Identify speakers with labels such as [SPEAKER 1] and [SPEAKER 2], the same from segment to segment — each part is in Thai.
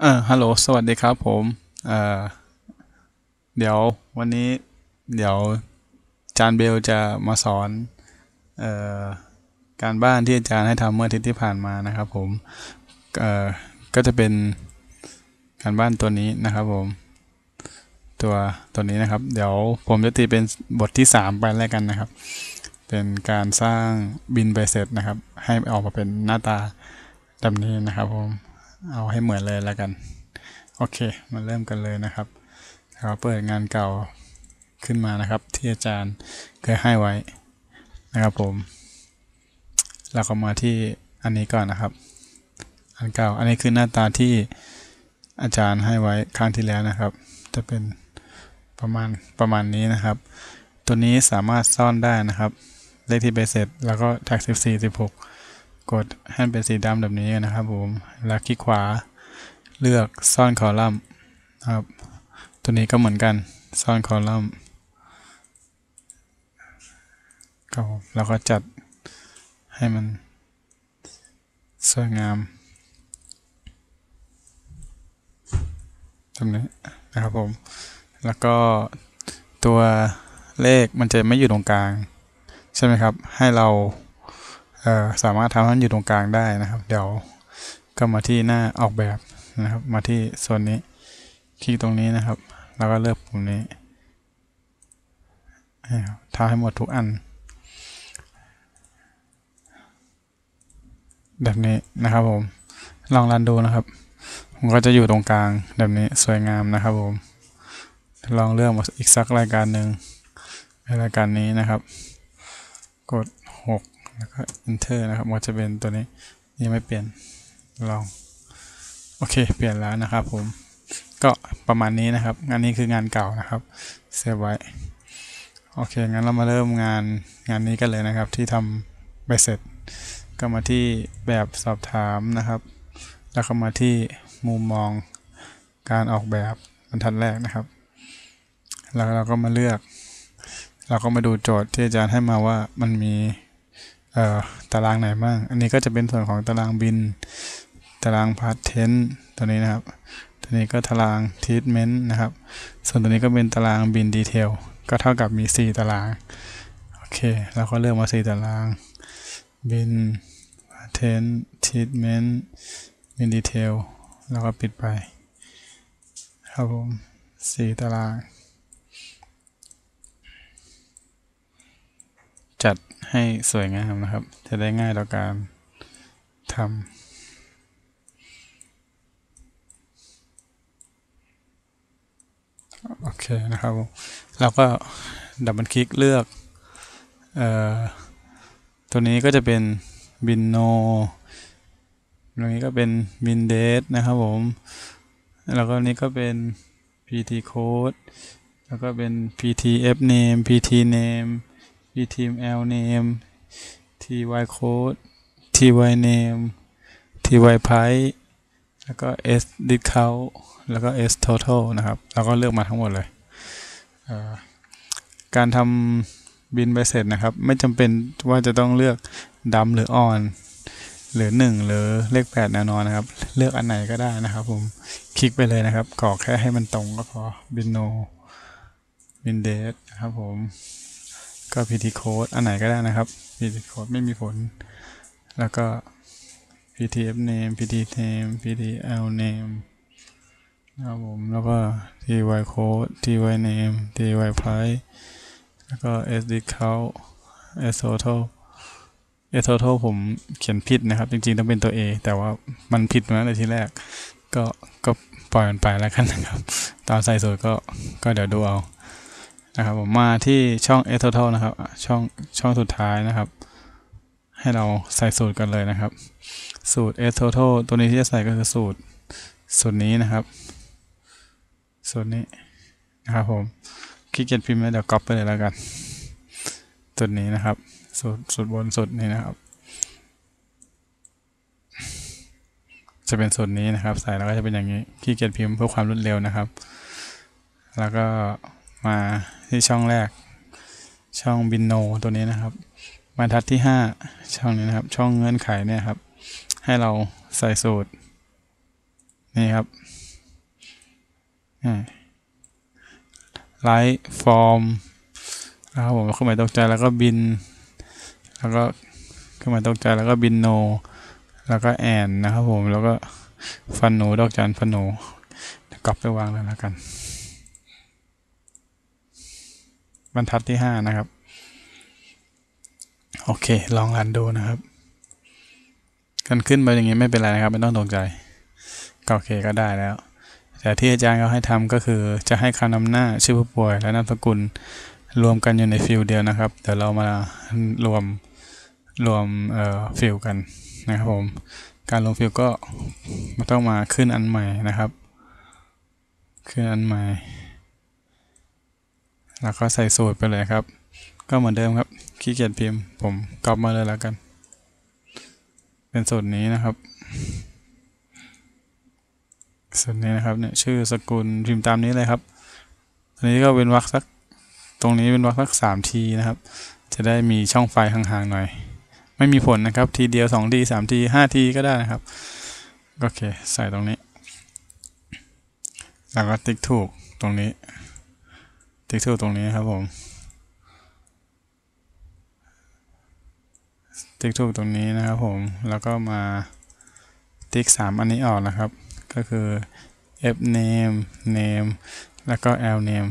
[SPEAKER 1] เออฮัลโหล สวัสดีครับผมเออเดี๋ยววันนี้เดี๋ยวจารย์เบลจะมาสอนเอ่อการบ้านที่อาจารย์ให้ทำเมื่ออาทิตย์ที่ผ่านมานะครับผมเอ่อก็จะเป็นการบ้านตัวนี้นะครับผม ตัวตัวนี้นะครับ เดี๋ยวผมจะตีเป็นบทที่สามไปแล้วกันนะครับ เป็นการสร้างบินใบเสร็จนะครับ ให้ออกมาเป็นหน้าตาแบบนี้นะครับผม เอาให้เหมือนเลยแล้วกัน โอเค มาเริ่มกันเลยนะครับเราเปิดงานเก่าขึ้นมานะครับ ที่อาจารย์เคยให้ไว้นะครับผม เราก็มาที่อันนี้ก่อนนะครับ อันเก่า อันนี้คือหน้าตาที่อาจารย์ให้ไว้ครั้งที่แล้วนะครับ จะเป็นประมาณประมาณนี้นะครับ ตัวนี้สามารถซ่อนได้นะครับ เลขที่ไปเสร็จแล้วก็แท็ก 14 16 กดให้เป็นสีดำแบบนี้นะครับผมแล้วคลิกขวาเลือกซ่อนคอลัมน์นะครับตัวนี้ก็เหมือนกันซ่อนคอลัมน์ก็แล้วก็จัดให้มันสวยงามตรงนี้นะครับผม แล้วก็ตัวเลขมันจะไม่อยู่ตรงกลาง ใช่ไหมครับ ให้เรา สามารถทำให้มันอยู่ตรงกลางได้นะครับ เดี๋ยวก็มาที่หน้าออกแบบนะครับ มาที่ส่วนนี้ คลิกตรงนี้นะครับ แล้วก็เลือกปุ่มนี้ทำให้หมดทุกอัน แบบนี้นะครับผม ลองรันดูนะครับผมก็จะอยู่ตรงกลางแบบนี้สวยงามนะครับผม ลองเลือกมาอีกสักรายการหนึ่งรายการนี้นะครับ กด 6 แล้วก็ enter นะครับมันจะเป็นตัวนี้ยังไม่เปลี่ยนลองโอเค เปลี่ยนแล้วนะครับผมก็ประมาณนี้นะครับ งานนี้คืองานเก่านะครับเซฟไว้โอเคงั้นเรามาเริ่มงานงานนี้กันเลยนะครับ ที่ทำใบเสร็จ ก็มาที่แบบสอบถามนะครับ แล้วก็มาที่มุมมองการออกแบบบรรทัดแรกนะครับ แล้วเราก็มาเลือก เราก็มาดูโจทย์ที่อาจารย์ให้มาว่ามันมี เอ่อตารางไหนบ้าง อันนี้ก็จะเป็นส่วนของตารางบิน ตารางพาร์ทเทนตัวนี้นะครับ ตัวนี้ก็ตารางทีทเมนต์นะครับ ส่วนตัวนี้ก็เป็นตารางบินดีเทล ก็เท่ากับมี 4 ตาราง โอเค เราก็เลือกมา 4 ตาราง บินพาร์ทเทนทีทเมนต์บินดีเทล แล้วก็ปิดไป ครับผม 4 ตาราง จัด ให้สวยงามนะครับ จะได้ง่ายต่อการทำโอเคนะครับเราก็ดับเบิลคลิกเลือกออตัวนี้ก็จะเป็นบินโนตรงนี้ก็เป็นบินเดทนะครับผม แล้วก็นี้ก็เป็น pt code แล้วก็เป็น ptf name pt name ptml name ty code ty name ty pipe แล้วก็ s discount แล้วก็ s total นะครับ แล้วก็เลือกมาทั้งหมดเลย การทำบินใบเสร็จนะครับ ไม่จำเป็นว่าจะต้องเลือกดำหรืออ่อน หรือ 1 หรือเลข8แน่นอนนะครับ เลือกอันไหนก็ได้นะครับผม คลิกไปเลยนะครับกรอกแค่ให้มันตรงก็พอบินโนบินเดทนะครับผม ก็ pt code อันไหนก็ได้นะครับ pt code ไม่มีผล แล้วก็ ptf name pt name ptl name นะครับผม แล้วก็ ty code ty name ty price แล้วก็ sd count s total s total ผมเขียนผิดนะครับ จริงๆ ต้องเป็นตัว a แต่ว่ามันผิดมาตั้งแต่ทีแรก ก็ก็ปล่อยมันไปแล้วกันนะครับตอนใส่สูตรก็ก็เดี๋ยวดูเอา นะครับผมมาที่ช่อง s total นะครับ ช่องช่องสุดท้ายนะครับ ให้เราใส่สูตรกันเลยนะครับ สูตร s total ตัวนี้ที่จะใส่ก็คือสูตรสูตรนี้นะครับ สูตรนี้นะครับผมคลิกเกียจพิมพ์แล้วเดี๋ยวก๊อปไปเลยแล้วกันสูตัวนี้นะครับ สูตรสูตรบนสุดนี้นะครับ จะเป็นสูตรนี้นะครับ ใส่แล้วก็จะเป็นอย่างนี้คลิกเกียจพิมพ์เพื่อความรวดเร็วนะครับ แล้วก็มา ที่ช่องแรก ช่องบินโนตัวนี้นะครับบรรทัดที่ 5 ช่องนี้นะครับ ช่องเงื่อนไขเนี่ยครับ ให้เราใส่สูตร นี่ครับไลท์ฟอร์มนะครับผมเครื่องหมายตกใจแล้วก็บิน แล้วก็เครื่องหมายตกใจแล้วก็บินโน แล้วก็แอนนะครับผมแล้วก็ฟันหนูดอกจันฟันหนูกลับไปวางเลยแล้วกัน บรรทัดที่ห้านะครับ โอเค ลองรันดูนะครับกันขึ้นไปอย่างนี้ไม่เป็นไรนะครับ ไม่ต้องตกใจ ก็โอเคก็ได้แล้ว แต่ที่อาจารย์เขาให้ทำก็คือ จะให้คำนำหน้าชื่อผู้ป่วย และนามสกุลรวมกันอยู่ในฟิลเดียวนะครับ เดี๋ยวเรามารวมรวมเอ่อฟิลกันนะครับผม การลงฟิลก็มันต้องมาขึ้นอันใหม่นะครับ ขึ้นอันใหม่ แล้วก็ใส่สูตรไปเลยครับ ก็เหมือนเดิมครับขี้เกียจพิมพ์ ผมกรอบมาเลยแล้วกัน เป็นสูตรนี้นะครับสูตรนี้นะครับเนี่ยชื่อสกุลพิมพ์ตามนี้เลยครับอันนี้ก็เป็นวรรคสักตรงนี้เป็นวรรคสักสามทีนะครับ จะได้มีช่องไฟห่างๆหน่อย ไม่มีผลนะครับทีเดียวสองทีสามทีห้าทีก็ได้นะครับโอเคใส่ตรงนี้ แล้วก็ติ๊กถูกตรงนี้ ติ๊กถูกตรงนี้ครับผมติ๊กถูกตรงนี้นะครับผม แล้วก็มาติ๊กสามอันนี้ออกนะครับ ก็คือ f name name แล้วก็ l name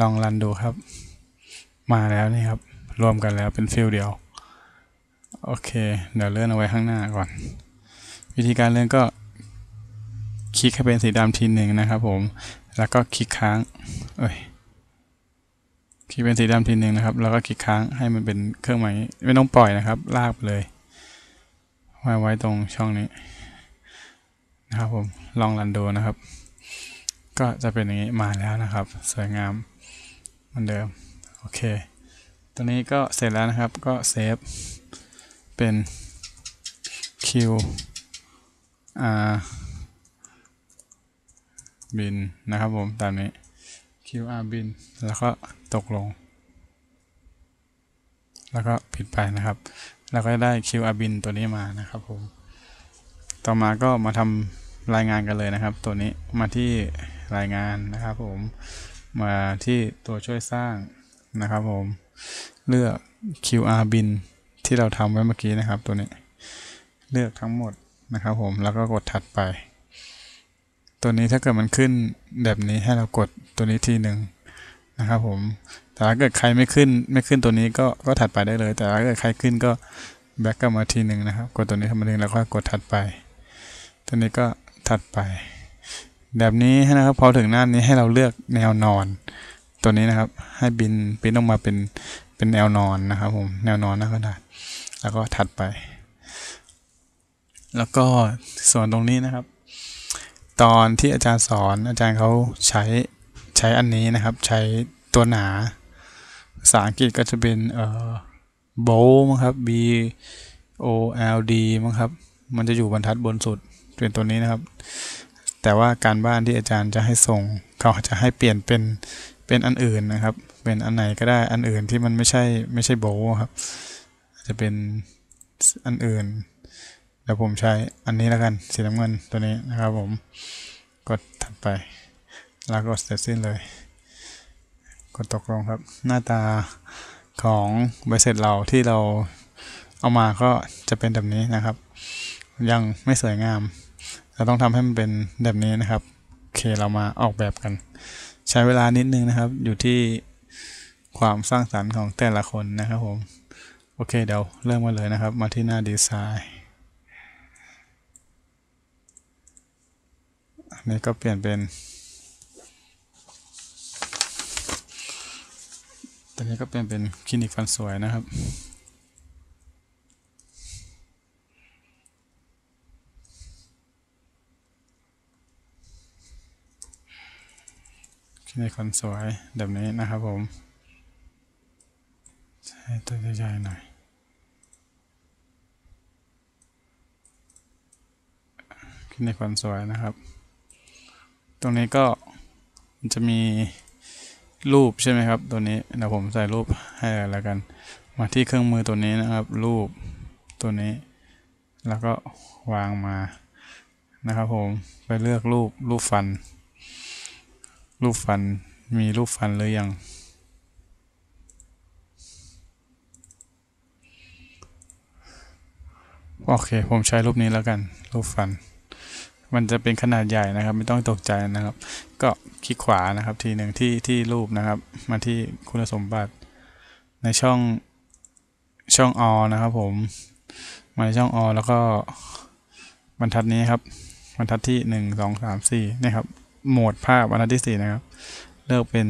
[SPEAKER 1] ลองรันดูครับ มาแล้วนี่ครับ รวมกันแล้วเป็นฟิลเดียว โอเค เดี๋ยวเลื่อนเอาไว้ข้างหน้าก่อน วิธีการเลื่อนก็ คลิกให้เป็นสีดำทีหนึ่งนะครับผม แล้วก็คลิกค้าง เอ้ย คลิกเป็นสีดำทีหนึ่งนะครับ แล้วก็คลิกค้างให้มันเป็นเครื่องหมายไม่ต้องปล่อยนะครับ ลากไปเลยไว้ไว้ตรงช่องนี้นะครับผมลองรันดูนะครับ ก็จะเป็นอย่างนี้มาแล้วนะครับ สวยงามเหมือนเดิมโอเคตัวนี้ก็เสร็จแล้วนะครับก็เซฟเป็น Q R บินนะครับผมตามนี้ QR บินแล้วก็ตกลง แล้วก็ผิดไปนะครับ แล้วก็ได้ QR บินตัวนี้มานะครับผม ต่อมาก็มาทำรายงานกันเลยนะครับ ตัวนี้มาที่รายงานนะครับผม มาที่ตัวช่วยสร้างนะครับผม เลือก QR บินที่เราทำไว้เมื่อกี้นะครับตัวนี้ เลือกทั้งหมดนะครับผม แล้วก็กดถัดไป ตัวนี้ถ้าเกิดมันขึ้นแบบนี้ให้เรากดตัวนี้ทีหนึ่งนะครับผมแต่ถ้าเกิดใครไม่ขึ้นไม่ขึ้นตัวนี้ก็ก็ถัดไปได้เลย แต่ถ้าเกิดใครขึ้นก็แบ็กกลับมาทีหนึ่งนะครับ กดตัวนี้ทำมาหนึ่งแล้วก็กดถัดไป ตัวนี้ก็ถัดไป แบบนี้นะครับพอถึงหน้านี้ให้เราเลือกแนวนอน ตัวนี้นะครับให้บินบินออกมาเป็นเป็นแนวนอนนะครับผมแนวนอนหน้ากระดาษแล้วก็ถัดไป แล้วก็ส่วนตรงนี้นะครับ ตอนที่อาจารย์สอนอาจารย์เขาใช้ใช้อันนี้นะครับ ใช้ตัวหนาภาษาอังกฤษก็จะเป็นเอ่อ bold มั้งครับ b o l d มั้งครับ มันจะอยู่บรรทัดบนสุดเป็นตัวนี้นะครับ แต่ว่าการบ้านที่อาจารย์จะให้ส่งเขาจะให้เปลี่ยนเป็นเป็นอันอื่นนะครับ เป็นอันไหนก็ได้อันอื่นที่มันไม่ใช่ไม่ใช่โบครับ จะเป็นอันอื่น ดี๋ยวผมใช้อันนี้แล้วกันสีน้ำเงินตัวนี้นะครับผมกดถัดไป แล้วก็เสร็จสิ้นเลย กดตกลงครับหน้าตาของใบเสร็จเราที่เราเอามาก็จะเป็นแบบนี้นะครับ ยังไม่สวยงาม เราต้องทำให้มันเป็นแบบนี้นะครับโอเคเรามาออกแบบกัน ใช้เวลานิดนึงนะครับ อยู่ที่ความสร้างสรรค์ของแต่ละคนนะครับผม โอเคเดี๋ยวเริ่มกันเลยนะครับ มาที่หน้าดีไซน์ นนี้ก็เปลี่ยนเป็นตัวนี้ก็เปลี่ยนเป็นคลินิกฟันสวยนะครับ คลินิกฟันสวยแบบนี้นะครับผมใช้ตัวใหญ่ๆหน่อยคลินิกฟันสวยนะครับ ตรงนี้ก็มันจะมีรูปใช่ไหมครับ ตัวนี้เดี๋ยวผมใส่รูปให้แล้วกัน มาที่เครื่องมือตัวนี้นะครับ รูปตัวนี้ แล้วก็วางมานะครับผมไปเลือกรูปรูปฟัน รูปฟันมีรูปฟันหรือยังโอเค ผมใช้รูปนี้แล้วกัน รูปฟัน มันจะเป็นขนาดใหญ่นะครับ ไม่ต้องตกใจนะครับ ก็คลิกขวานะครับ ทีหนึ่งที่ที่รูปนะครับ มาที่คุณสมบัติในช่องช่องอนะครับผม มาในช่องอแล้วก็บรรทัดนี้ครับ บรรทัดที่หนึ่งสองสามสี่นี่ครับ โหมดภาพบรรทัดที่สี่นะครับ เลือกเป็น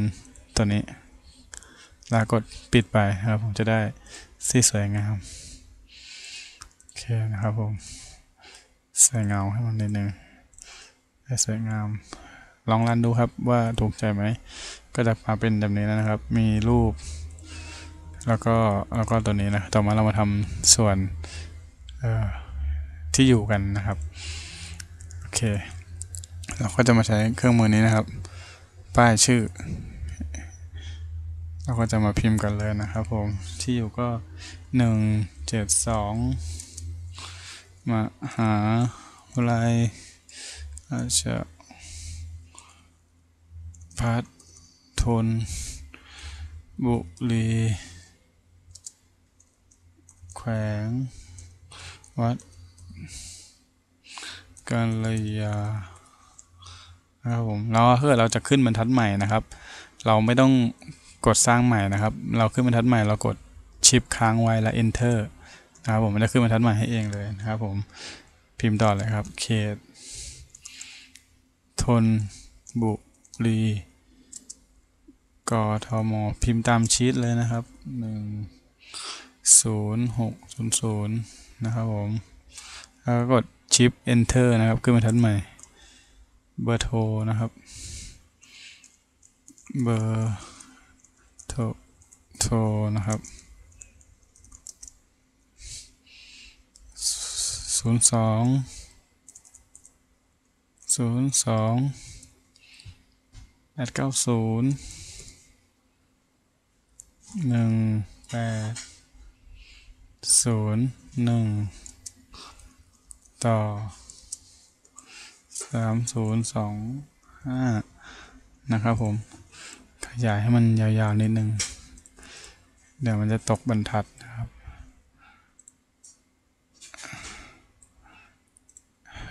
[SPEAKER 1] ตัวนี้แล้วกดปิดไปครับ ผมจะได้สีสวยงามโอเคนะครับผมใส่เงาให้มันนิดนึง สวยงาม ลองรันดูครับว่าถูกใจไหม ก็จะมาเป็นแบบนี้นะครับ มีรูป แล้วก็แล้วก็ตัวนี้นะ ต่อมาเรามาทำส่วนที่อยู่กันนะครับ โอเค เราก็จะมาใช้เครื่องมือนี้นะครับ ป้ายชื่อ เราก็จะมาพิมพ์กันเลยนะครับผม ที่อยู่ก็หนึ่งเจ็ดสองมาหาวิท ยาลัยราพัฒทน บุรีแขวง วัดกัลยานะครับผมแล้วถ้าเกิดเราจะขึ้นบรรทัดใหม่นะครับ เราไม่ต้องกดสร้างใหม่นะครับ เราขึ้นบรรทัดใหม่เรากดชิปค้างไว้แล้ว enter นะครับผมมันจะขึ้นบรรทัดใหม่ให้เองเลยนะครับผมพิมพ์ต่อเลยครับเขต ทน บุรีกทมพิมพ์ตามชีตเลยนะครับหนึ่งศูนย์หกศูนย์นะครับผม แล้วก็กดชิป enter นะครับ ขึ้นบรรทัดใหม่ เบอร์โทรนะครับ เบอร์โทรโทรนะครับศูนย์สอง ศูนย์สองแปดเก้าศูนย์หนึ่งแปดศูนย์หนึ่งต่อสามศูนย์สองห้านะครับผม ขยายให้มันยาวๆนิดนึง เดี๋ยวมันจะตกบรรทัดนะครับ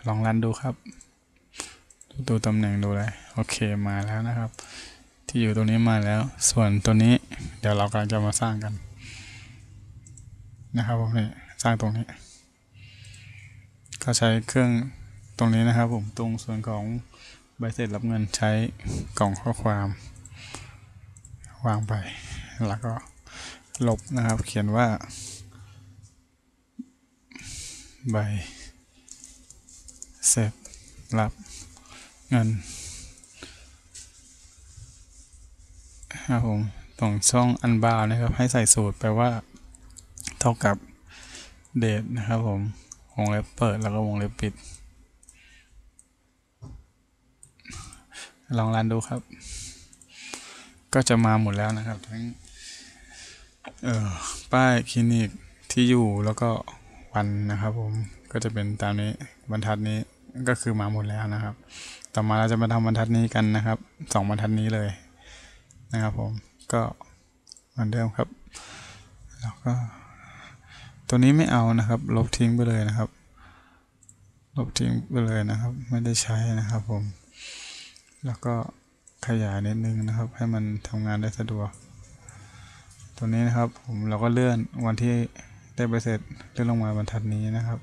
[SPEAKER 1] ลองรันดูครับ ดูตำแหน่งดูเลยโอเคมาแล้วนะครับ ที่อยู่ตรงนี้มาแล้ว ส่วนตัวนี้เดี๋ยวเรากำลังจะมาสร้างกัน นะครับผมนี่สร้างตรงนี้ ก็ใช้เครื่องตรงนี้นะครับผมตรงส่วนของใบเสร็จรับเงินใช้กล่องข้อความ วางไป แล้วก็ลบนะครับ เขียนว่า ใบเสร็จรับ เงินครับผมตรงช่องอันบาวนะครับ ให้ใส่สูตรแปลว่า เท่ากับเดทนะครับผม วงเล็บเปิดแล้วก็วงเล็บปิด ลองรันดูครับ ก็จะมาหมดแล้วนะครับ ทั้งป้ายคลินิกที่อยู่แล้วก็วันนะครับผมก็จะเป็นตามนี้บรรทัดนี้ก็คือมาหมดแล้วนะครับ ต่อมาเราจะมาทำบรรทัดนี้กันนะครับสองบรรทัดนี้เลยนะครับผมก็เหมือนเดิมครับแล้วก็ตัวนี้ไม่เอานะครับ ลบทิ้งไปเลยนะครับ ลบทิ้งไปเลยนะครับ ไม่ได้ใช้นะครับผม แล้วก็ขยายนิดนึงนะครับ ให้มันทำงานได้สะดวก ตัวนี้นะครับผมเราก็เลื่อนวันที่ได้ไปเสร็จเลื่อนลงมาบรรทัดนี้นะครับ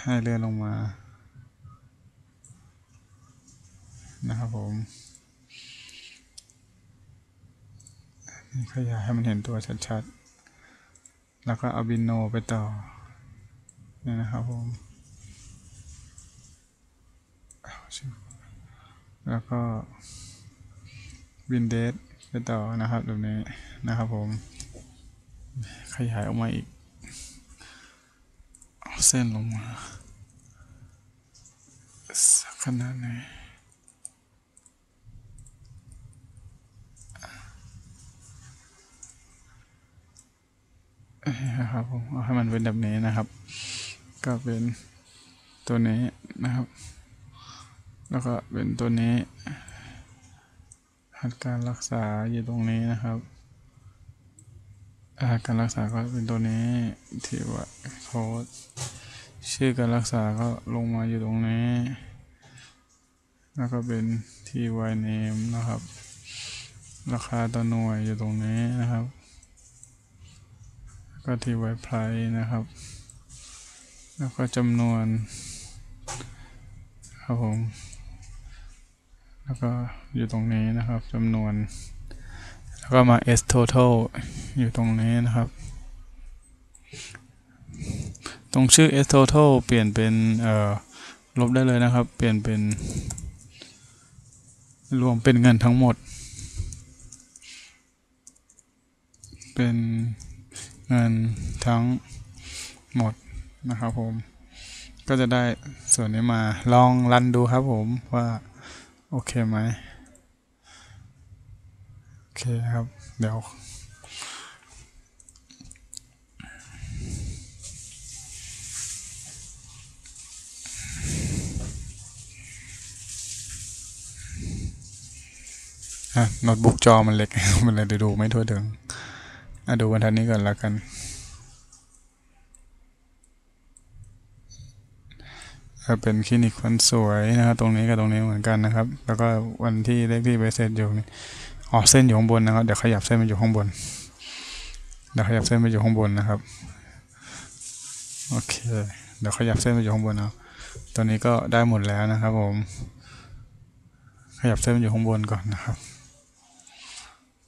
[SPEAKER 1] ให้เลื่อนลงมา นะครับผมขยายให้มันเห็นตัวชัดๆ แล้วก็เอาบินโนไปต่อ นี่นะครับผมแล้วก็บินเดสไปต่อนะครับแบบนี้นะครับผม ขยายออกมาอีก เส้นลงมา สักขนาดไหนนะครับผมเอาให้มันเป็นแบบนี้นะครับ ก็เป็นตัวนี้นะครับ แล้วก็เป็นตัวนี้หัดการรักษาอยู่ตรงนี้นะครับ การรักษาก็เป็นตัวนี้ที่ว่าโค้ดชื่อการรักษาก็ลงมาอยู่ตรงนี้ แล้วก็เป็นที่ไวเนมนะครับ ราคาต่อหน่วยอยู่ตรงนี้นะครับ ก็ที่ไวไพรนะครับ แล้วก็จำนวน ครับผม แล้วก็อยู่ตรงนี้นะครับจำนวน แล้วก็มา s total อยู่ตรงนี้นะครับ ตรงชื่อ s total เปลี่ยนเป็นลบได้เลยนะครับ เปลี่ยนเป็น รวมเป็นเงินทั้งหมด เป็นเงินทั้งหมดนะครับผม ก็จะได้ส่วนนี้มาลองรันดูครับผมว่า โอเคไหม เคครับ เดี๋ยว อะโน้ตบุ๊กจอมันเล็ก มันเลยดูไม่ทั่วถึง อะ ดูบรรทัดนี้ก่อนแล้วกันก็เป็นคลินิกคนสวยนะครับตรงนี้กับตรงนี้เหมือนกันนะครับ แล้วก็วันที่เลขที่ใบเสร็จอยู่นี่ อ๋อเส้นอยู่ข้างบนนะครับ เดี๋ยวขยับเส้นมาอยู่ข้างบน เดี๋ยวขยับเส้นมาอยู่ข้างบนนะครับ โอเค เดี๋ยวขยับเส้นมาอยู่ข้างบนเอาตอนนี้ก็ได้หมดแล้วนะครับผม ขยับเส้นมาอยู่ข้างบนก่อนนะครับ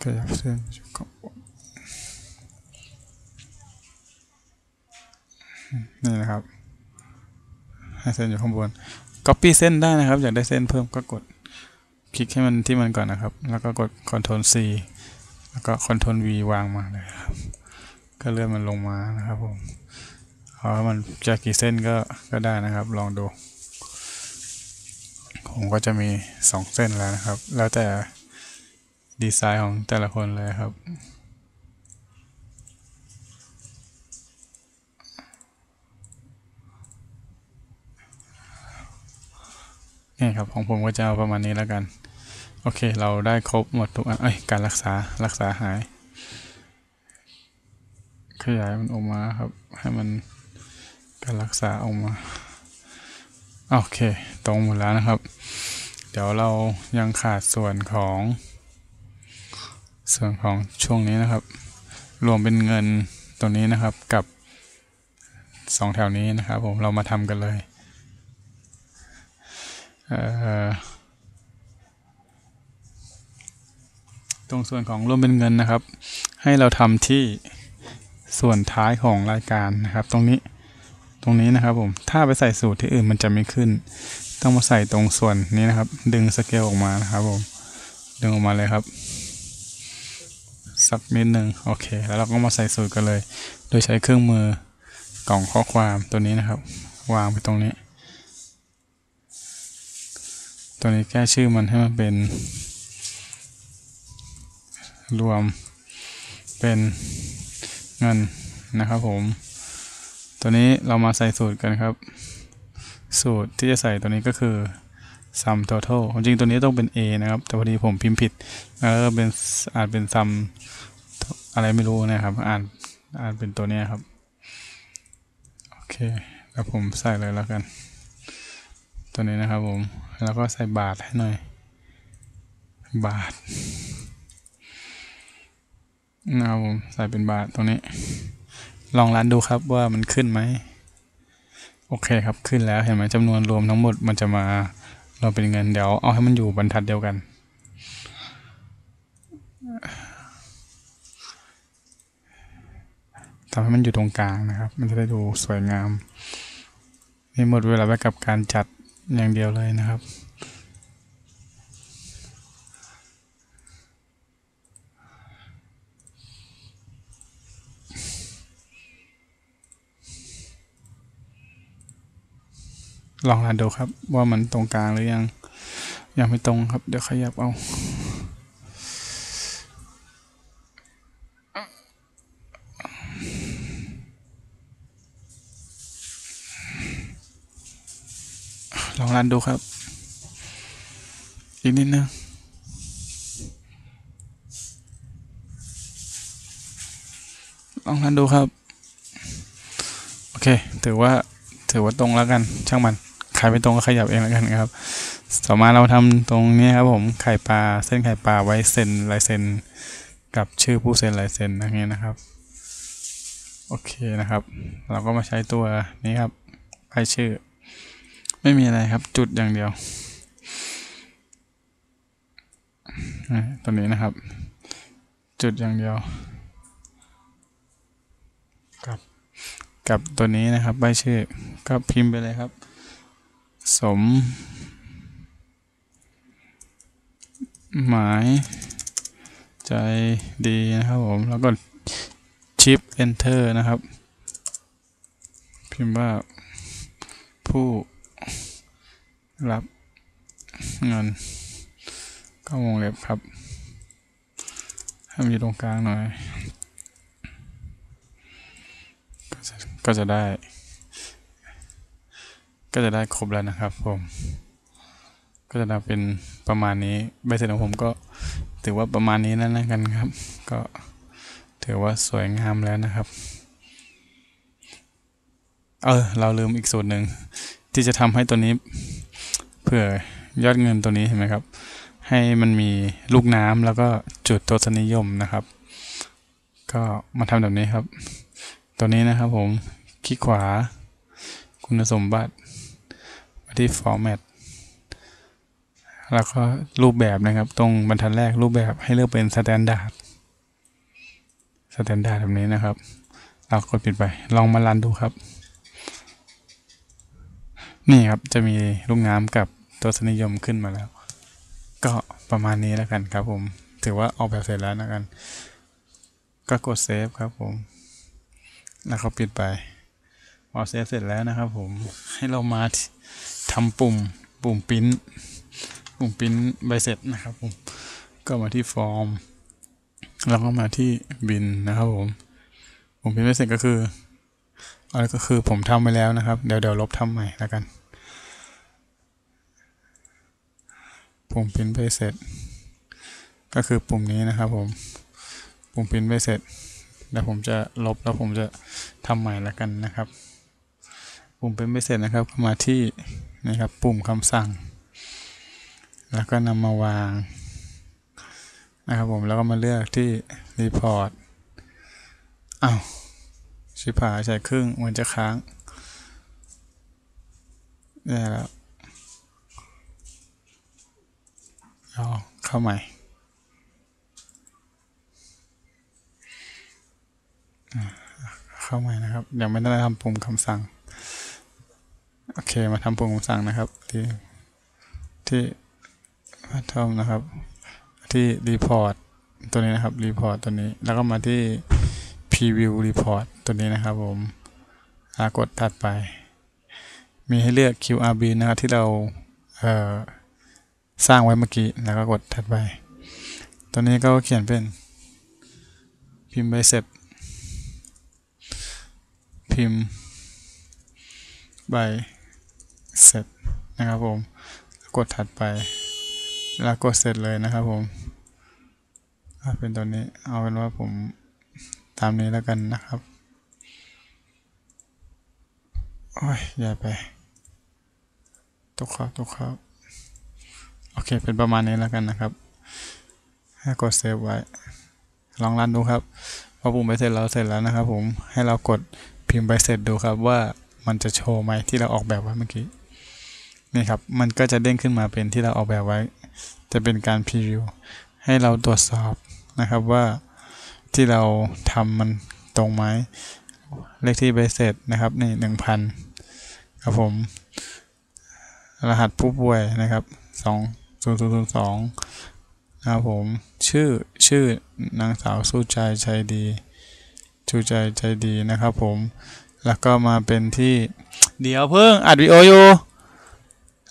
[SPEAKER 1] ขยับเส้นอยู่ข้างบนนี่นะครับ ให้เส้นอยู่ข้างบน copy เส้นได้นะครับ อยากได้เส้นเพิ่มก็กด คลิกให้มันที่มันก่อนนะครับ แล้วก็กด Ctrl C แล้วก็ Ctrl V วางมาเลยครับ ก็เลื่อนมันลงมานะครับผมเอาให้มันจะกี่เส้นก็ก็ได้นะครับ ลองดู ผมก็จะมี 2 เส้นแล้วนะครับ แล้วแต่ดีไซน์ของแต่ละคนเลยครับนี่ครับของผมก็จะเอาประมาณนี้แล้วกัน โอเค เราได้ครบหมดทุกอันเอ้ย การรักษา รักษาหาย ขยายมันออกมาครับ ให้มันการรักษาออกมา โอเค ตรงหมดแล้วนะครับ เดี๋ยวเรายังขาดส่วนของ ส่วนของช่วงนี้นะครับ รวมเป็นเงินตรงนี้นะครับกับสองแถวนี้นะครับผม เรามาทำกันเลย เอ่อ ตรงส่วนของรวมเป็นเงินนะครับ ให้เราทำที่ส่วนท้ายของรายการนะครับ ตรงนี้ตรงนี้นะครับผมถ้าไปใส่สูตรที่อื่นมันจะไม่ขึ้น ต้องมาใส่ตรงส่วนนี้นะครับ ดึงสเกลออกมานะครับผมดึงออกมาเลยครับสักนิดหนึ่งโอเค แล้วเราก็มาใส่สูตรกันเลย โดยใช้เครื่องมือกล่องข้อความตัวนี้นะครับ วางไปตรงนี้ ตัวนี้แก้ชื่อมันให้มันเป็น รวมเป็นเงินนะครับผม ตัวนี้เรามาใส่สูตรกันครับ สูตรที่จะใส่ตัวนี้ก็คือ sum total จริงตัวนี้ต้องเป็น a นะครับ แต่พอดีผมพิมพ์ผิด แล้วก็เป็นอาจเป็น sum อะไรไม่รู้นะครับ อ่านอ่านเป็นตัวนี้ครับ โอเค แล้วผมใส่เลยแล้วกัน ตัวนี้นะครับผม แล้วก็ใส่บาทให้หน่อย บาท นะครับผมใส่เป็นบาทตรงนี้ ลองรันดูครับว่ามันขึ้นไหม โอเคครับขึ้นแล้วเห็นไหมจำนวนรวมทั้งหมดมันจะมาเราเป็นเงินเดี๋ยวเอาให้มันอยู่บรรทัดเดียวกัน ทำให้มันอยู่ตรงกลางนะครับ มันจะได้ดูสวยงาม นี่หมดเวลาไปกับการจัดอย่างเดียวเลยนะครับ ลองรันดูครับ ว่ามันตรงกลางหรือยัง ยังไม่ตรงครับ เดี๋ยวขยับเอาลองรันดูครับ อีกนิดนึงลองรันดูครับ โอเค ถือว่า ถือว่าตรงแล้วกัน ช่างมัน ใครไม่ตรงก็ขยับเองแล้วกันครับ ต่อมาเราทำตรงนี้ครับผมไข่ปลาเส้นไข่ปลาไว้เซ็นลายเซ็นกับชื่อผู้เซ็นลายเซ็นอย่างเงี้ยนะครับ โอเคนะครับ เราก็มาใช้ตัวนี้ครับให้ชื่อ ไม่มีอะไรครับจุดอย่างเดียวอะตัวนี้นะครับ จุดอย่างเดียว กับกับตัวนี้นะครับใบชื่อก็พิมพ์ไปเลยครับ สม หมายใจดีนะครับผม แล้วก็ชิป enter นะครับ พิมพ์ว่าผู้รับเงินก็วงเล็บครับ ให้มันอยู่ตรงกลางหน่อย ก็จะก็จะได้ ก็จะได้ครบแล้วนะครับผมก็จะได้เป็นประมาณนี้ใบเสร็จของผมก็ถือว่าประมาณนี้นั่นนะกันครับ ก็ถือว่าสวยงามแล้วนะครับ เออเราลืมอีกสูตรหนึ่งที่จะทำให้ตัวนี้เผื่อยอดเงินตัวนี้เห็นไหมครับ ให้มันมีลูกน้ำแล้วก็จุดตัวสนิยมนะครับ ก็มาทำแบบนี้ครับ ตัวนี้นะครับผมคลิกขวา คุณสมบัติ ที่ format แล้วก็รูปแบบนะครับ ตรงบรรทัดแรกรูปแบบให้เลือกเป็น standard standard แบบนี้นะครับ เรากดปิดไป ลองมารันดูครับ นี่ครับจะมีลูกน้ำกับตัวสนิยมขึ้นมาแล้ว ก็ประมาณนี้แล้วกันครับผม ถือว่าออกแบบเสร็จแล้วนะกัน ก็กดเซฟครับผม แล้วก็ปิดไปพอเซฟเสร็จแล้วนะครับผม ให้เรามา ทำปุ่มปุ่มปิ้นปุ่มปิ้นใบเสร็จนะครับผมก็มาที่ฟอร์ม แล้วก็มาที่บินนะครับผมปุ่มปิ้นใบเสร็จก็คืออะไรก็คือผมทำไปแล้วนะครับ เดี๋ยวเดี๋ยวลบทำใหม่แล้วกัน ปุ่มพิมพ์ไปเสร็จ ก็คือปุ่มนี้นะครับผม ปุ่มพิมพ์ไปเสร็จ แล้วผมจะลบแล้วผมจะทำใหม่แล้วกันนะครับ ปุ่มพิมพ์ไปเสร็จนะครับมาที่นะครับปุ่มคำสั่ง แล้วก็นำมาวางนะครับผมแล้วก็มาเลือกที่รีพอร์ตอ้าวชิบหายใส่ครึ่งมันจะค้างได้แล้วเอเข้าใหม่เข้าใหม่นะครับยังไม่ได้ทำปุ่มคำสั่ง โอเคมาทำปุ่มคำสั่งนะครับ ที่ที่พัทอมนะครับ ที่รีพอร์ตตัวนี้นะครับรีพอร์ตตัวนี้ แล้วก็มาที่ preview report ตัวนี้นะครับผมกดถัดไป มีให้เลือก QRB นะครับที่เราเสร้างไว้เมื่อกี้ แล้วก็กดถัดไป ตัวนี้ก็เขียนเป็นพิมพ์ใบเสร็จพิมพ์ใบ เสร็จนะครับผมกดถัดไป แล้วกดเสร็จเลยนะครับผมเป็นตัวนี้เอาเป็นว่าผมตามนี้แล้วกันนะครับโอ้ยใหญ่ไปตกครับตกครับโอเคเป็นประมาณนี้แล้วกันนะครับ ให้กดเซฟไว้ ลองรันดูครับพอปุ่มไปเสร็จแล้วเสร็จแล้วนะครับ ผมให้เรากดพิมพ์ไปเสร็จดูครับว่ามันจะโชว์ไหมที่เราออกแบบไว้เมื่อกี้ นี่ครับ มันก็จะเด้งขึ้นมาเป็นที่เราออกแบบไว้ จะเป็นการพรีวิวให้เราตรวจสอบนะครับว่าที่เราทำมันตรงไหมเลขที่ใบเสร็จนะครับนี่หนึ่งพันครับผม รหัสผู้ป่วยนะครับสองศูนย์ศูนย์ศูนย์สองนะครับผม ชื่อชื่อนางสาวสู้ใจใจดีชูใจใจดีนะครับผม แล้วก็มาเป็นที่ เดี๋ยวเพิ่งอัดวิดีโออยู่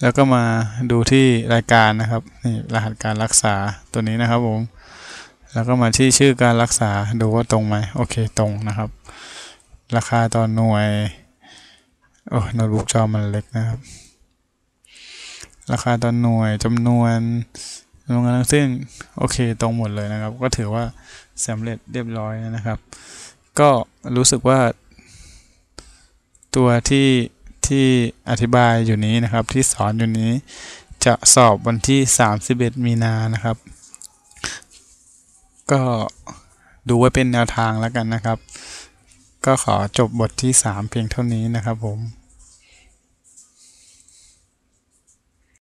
[SPEAKER 1] แล้วก็มาดูที่รายการนะครับนี่รหัสการรักษาตัวนี้นะครับผมแล้วก็มาที่ชื่อการรักษาดูว่าตรงไหมโอเคตรงนะครับ ราคาต่อหน่วยโอ้โน้ตบุ๊กจอมันเล็กนะครับ ราคาต่อหน่วยจำนวนจำนวนเงินทั้งสิ้นโอเคตรงหมดเลยนะครับ ก็ถือว่าสำเร็จเรียบร้อยนะครับ ก็รู้สึกว่าตัวที่ ที่อธิบายอยู่นี้นะครับ ที่สอนอยู่นี้จะสอบวันที่ 31 มีนานะครับ ก็ดูไว้เป็นแนวทางแล้วกันนะครับ ก็ขอจบบทที่ 3 เพียงเท่านี้นะครับผม